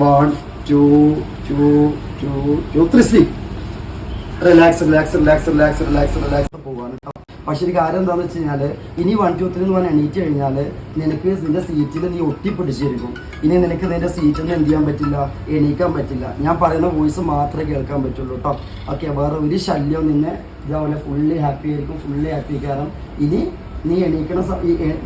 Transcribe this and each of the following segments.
One two two two two three relax relax relax relax relax relax പോവാണ് പക്ഷെ ഒരു കാര്യം എന്താണെന്ന് വെച്ച് കഴിഞ്ഞാൽ ഇനി വൺ ടു ത്രീ എന്ന് പറഞ്ഞാൽ എണീറ്റ് കഴിഞ്ഞാൽ നിനക്ക് നിന്റെ സീറ്റിൽ നീ ഒട്ടിപ്പിടിച്ചിരിക്കും ഇനി നിനക്ക് നിന്റെ സീറ്റിൽ നിന്ന് എന്ത് ചെയ്യാൻ പറ്റില്ല? എണീക്കാൻ പറ്റില്ല. ഞാൻ പറയുന്ന വോയിസ് മാത്രമേ കേൾക്കാൻ പറ്റുള്ളൂ കേട്ടോ ഓക്കെ വേറെ ഒരു ശല്യം നിന്നെ ഇതേപോലെ ഫുള്ളി ഹാപ്പി ആയിരിക്കും ഫുള്ളി ഹാപ്പി കാരണം ഇനി നീ എണീക്കണ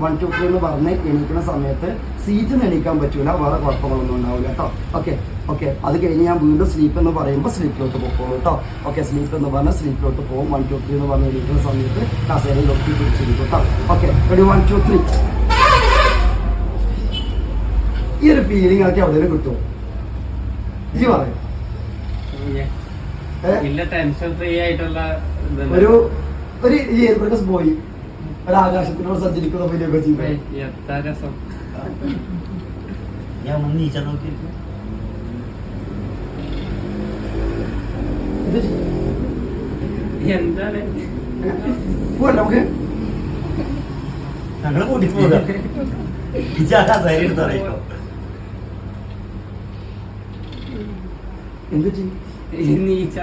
വൺ ടു ത്രീ എന്ന് പറഞ്ഞ് എണീക്കണ സമയത്ത് സീറ്റ് എണീക്കാൻ പറ്റൂല. വേറെ കുഴപ്പങ്ങളൊന്നും ഉണ്ടാവില്ല കേട്ടോ. ഓക്കെ ഓക്കെ അത് കഴിഞ്ഞ് ഞാൻ വീണ്ടും സ്ലീപ്പ് എന്ന് പറയുമ്പോൾ സ്ലീപ്പിലോട്ട് പോകും കേട്ടോ. ഓക്കെ സ്ലീപ്പ് എന്ന് പറഞ്ഞാൽ സ്ലീപ്പിലോട്ട് പോകും. വൺ ടു ത്രീ എന്ന് പറഞ്ഞ് എണീക്കുന്ന സമയത്ത് കസേരയിൽ ഒട്ടി പിടിച്ചിരിക്കും കേട്ടോ. ഓക്കെ ഒരു വൺ ടു ത്രീ ഈ ഒരു ഫീലിംഗ് ആക്കി അവിടെ കിട്ടും ഇജി പറയും. ഒരു ഒരു ഏത് ആകാശത്തിനോട് സഞ്ചരിക്കുന്ന പോലെയൊക്കെ ചെയ്യും എന്താണ്? നമുക്ക്. ഞങ്ങൾ കൂട്ടി പോകാം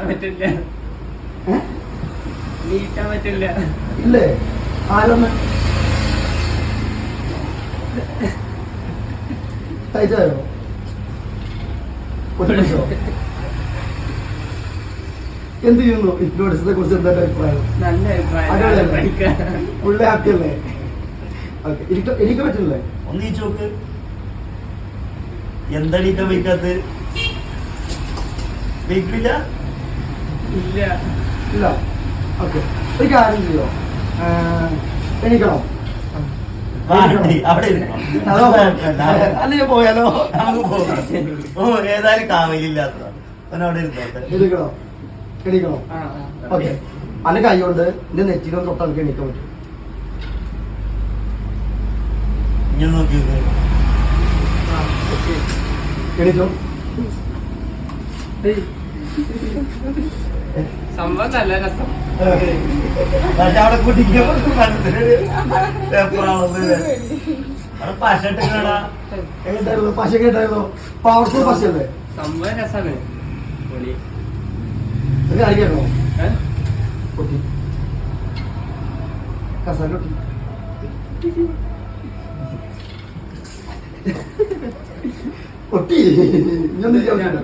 പറ്റില്ല. പറ്റില്ല. ഇല്ലേ? ആരൊന്ന് തയ്ച്ചോ എന്ത് ചെയ്യുന്നു? ഹിപ്നോട്ടിസത്തെ കുറിച്ച് എന്താ അഭിപ്രായം? നല്ല അഭിപ്രായം. ഫുള്ളി ഹാപ്പി അല്ലേ? ഓക്കെ എനിക്ക് പറ്റില്ലേ? ഒന്ന് ചോക്ക്. എന്തടീക്ക വയ്ക്കാത്ത വെയ്ക്കില്ല ഇല്ല. ഇല്ല. ഓക്കെ ഒരു കാര്യം ചെയ്യോ? എണീക്കണോ അല്ലെ പോയാലോ? നമുക്ക് ഏതായാലും കാവലില്ലാത്തതാണ് അല്ല കൈ കൊണ്ട് എന്റെ നെറ്റിനും എണീക്കാൻ പറ്റും. ഞാൻ സംഭവം നല്ല രസം. പക്ഷെ അവിടെ കുടിക്കുമ്പോൾ മനസ്സിലൊരു പശ കേട്ടായിരുന്നു പവർഫുൾ പശയല്ലേ സംഭവം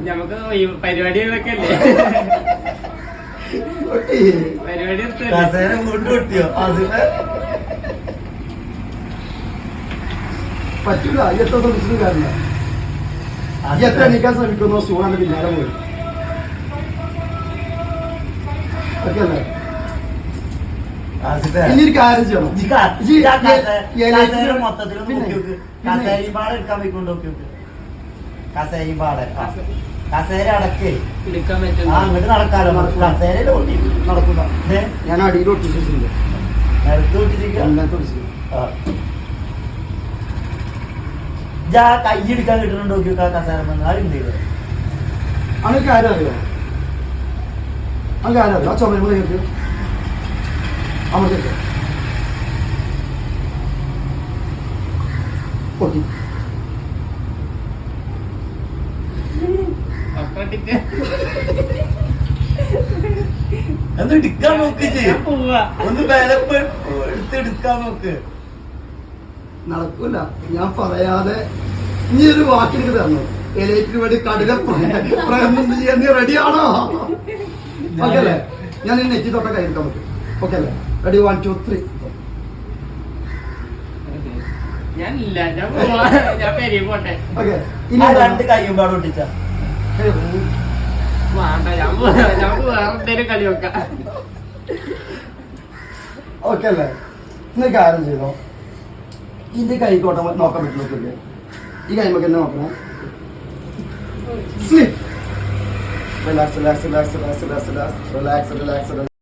ഞമ്മക്ക് പരിപാടി അല്ലേ കസേര കൊണ്ട് പൊട്ടിയോ അതിനെ പറ്റൂല എത്ര ശ്രമിച്ചിട്ടും കാര്യമില്ല എത്ര എണീക്കാൻ ശ്രമിക്കുന്നോ സുഖാണ് പിന്നാലെ പോയി ഓക്കെയല്ലേ ഇനി ഒരു കാര്യം ചെയ്യണം മൊത്തത്തിൽ കസേരി പാടെ എടുക്കാൻ പോയിക്കൊണ്ട് നോക്കി നോക്ക് കസേരി പാടെ കസേര അടക്കേ. എടുക്കാൻ ആ അങ്ങോട്ട് നടക്കാലോ കസേരയിൽ ഒട്ടി നടക്കൂല ഞാൻ അടിയിൽ ഒട്ടിച്ചിട്ടുണ്ട്. നിലത്ത് ഒട്ടിച്ചിരിക്കുക ആ. കൈ എടുക്കാൻ കിട്ടുന്നുണ്ടോ നോക്കിയോ? കസേര ആരുണ്ട് അനക്ക് ആരും അറിയോ? അനക്ക് ആരും അറിയോ? ആ ചുമ നിങ്ങൾക്ക് അമൃതയ്ക്ക് ഒന്ന് എടുക്കാൻ നോക്ക്. ഒന്ന് ബലപ്പ് എടുത്തെടുക്കാൻ നോക്ക്. നടക്കൂല. ഞാൻ പറയാതെ നീ ഒരു വാക്കിലേക്ക് തന്നു എലൈറ്റിന് വേണ്ടി കടുക പ്ര- പ്രയത്നം ചെയ്യാൻ നീ റെഡിയാണോ ഓക്കെ അല്ലേ? ഞാൻ ഈ നെറ്റി തൊട്ട കൈ എടുക്കാൻ പറ്റും ഓക്കെ അല്ലേ? റെഡി വൺ ടു ത്രീ ഞാൻ ഇല്ല ഞാൻ ഞാൻ പോട്ടെ. ഓക്കെ ഇനി രണ്ട് കൈയും പാടെ ഒട്ടിച്ച. വേണ്ട ഞമ്മക്ക് വേറെ എന്തേലും കളി വെക്കാം ഓക്കെ അല്ലേ ഇന്ന് കാര്യം ചെയ്തോ ഇത് കൈക്കോട്ടെ നോക്കാൻ പറ്റുന്നില്ല ഈ കൈമൊക്കെ എന്നെ നോക്കണേ. Slip relax relax relax relax relax relax relax